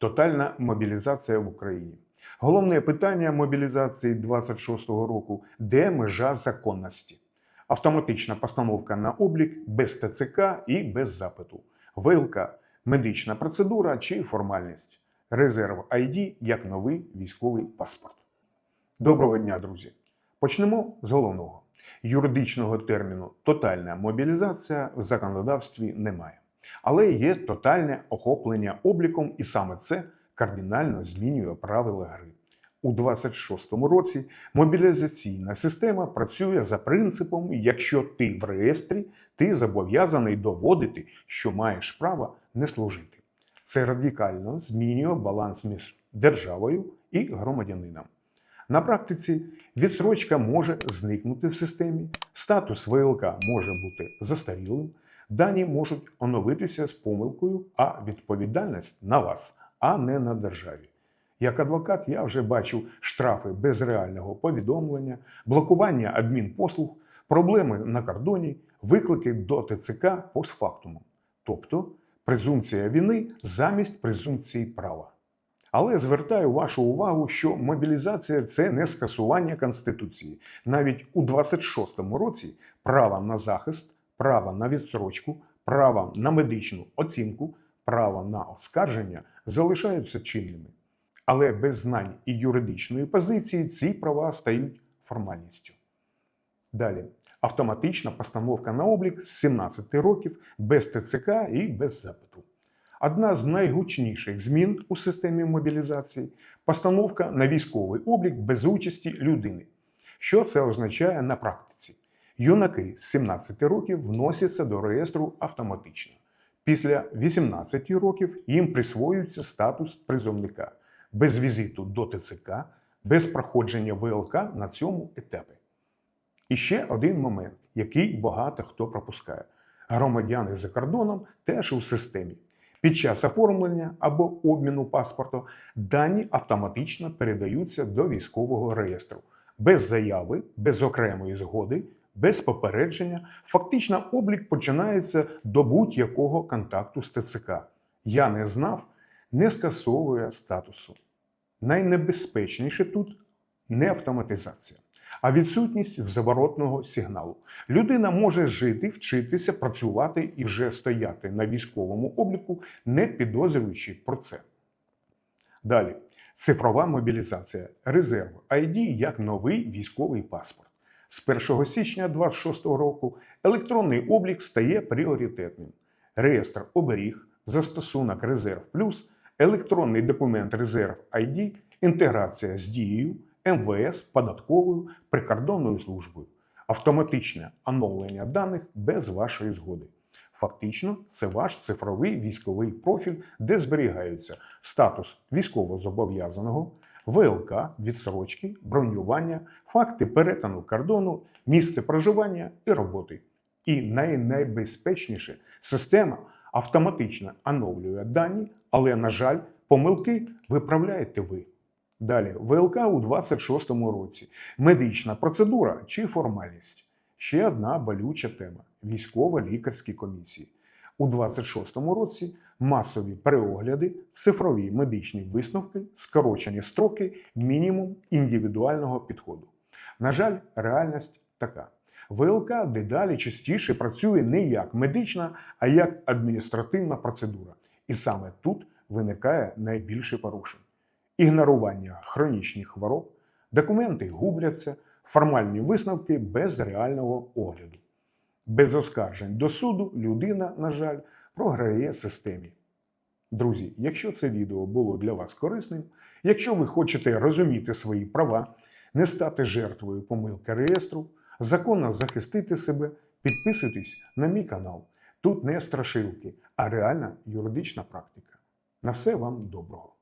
Тотальна мобілізація в Україні. Головне питання мобілізації 26-го року де межа законності. Автоматична постановка на облік без ТЦК і без запиту. ВЛК, медична процедура чи формальність. Резерв ID як новий військовий паспорт. Доброго дня, друзі! Почнемо з головного. Юридичного терміну тотальна мобілізація в законодавстві немає. Але є тотальне охоплення обліком, і саме це кардинально змінює правила гри. У 26-му році мобілізаційна система працює за принципом: якщо ти в реєстрі, ти зобов'язаний доводити, що маєш право не служити. Це радикально змінює баланс між державою і громадянином. На практиці відсрочка може зникнути в системі, статус ВЛК може бути застарілим, дані можуть оновитися з помилкою, а відповідальність на вас, а не на державі. Як адвокат я вже бачив штрафи без реального повідомлення, блокування адмінпослуг, проблеми на кордоні, виклики до ТЦК постфактумом. Тобто презумпція вини замість презумпції права. Але звертаю вашу увагу, що мобілізація це не скасування Конституції. Навіть у 26-му році право на захист, право на відсрочку, право на медичну оцінку, право на оскарження залишаються чинними. Але без знань і юридичної позиції ці права стають формальністю. Далі. Автоматична постановка на облік з 17 років без ТЦК і без запиту. Одна з найгучніших змін у системі мобілізації постановка на військовий облік без участі людини. Що це означає на практиці? Юнаки з 17 років вносяться до реєстру автоматично. Після 18 років їм присвоюється статус призовника без візиту до ТЦК, без проходження ВЛК на цьому етапі. І ще один момент, який багато хто пропускає: громадяни за кордоном теж у системі. Під час оформлення або обміну паспорту дані автоматично передаються до військового реєстру без заяви, без окремої згоди, без попередження. Фактично, облік починається до будь-якого контакту з ТЦК. Я не знав, не скасовує статусу. Найнебезпечніше тут не автоматизація, а відсутність взаворотного сигналу. Людина може жити, вчитися, працювати і вже стояти на військовому обліку, не підозрюючи про це. Далі. Цифрова мобілізація. Резерв ID як новий військовий паспорт. З 1 січня 2026 року електронний облік стає пріоритетним. Реєстр оберіг, застосунок Резерв Плюс, електронний документ Резерв ID, інтеграція з дією, МВС, податковою, прикордонною службою, автоматичне оновлення даних без вашої згоди. Фактично, це ваш цифровий військовий профіль, де зберігаються статус військовозобов'язаного, ВЛК, відсрочки, бронювання, факти перетину кордону, місце проживання і роботи. І найнебезпечніше система автоматично оновлює дані, але, на жаль, помилки виправляєте ви. Далі, ВЛК у 26-му році, медична процедура чи формальність. Ще одна болюча тема військово-лікарські комісії. У 26-му році масові переогляди, цифрові медичні висновки, скорочені строки, мінімум індивідуального підходу. На жаль, реальність така. ВЛК дедалі частіше працює не як медична, а як адміністративна процедура. І саме тут виникає найбільше порушень: ігнорування хронічних хвороб, документи губляться, формальні висновки без реального огляду. Без оскаржень до суду людина, на жаль, програє системі. Друзі, якщо це відео було для вас корисним, якщо ви хочете розуміти свої права, не стати жертвою помилки реєстру, законно захистити себе, підписуйтесь на мій канал. Тут не страшилки, а реальна юридична практика. На все вам доброго.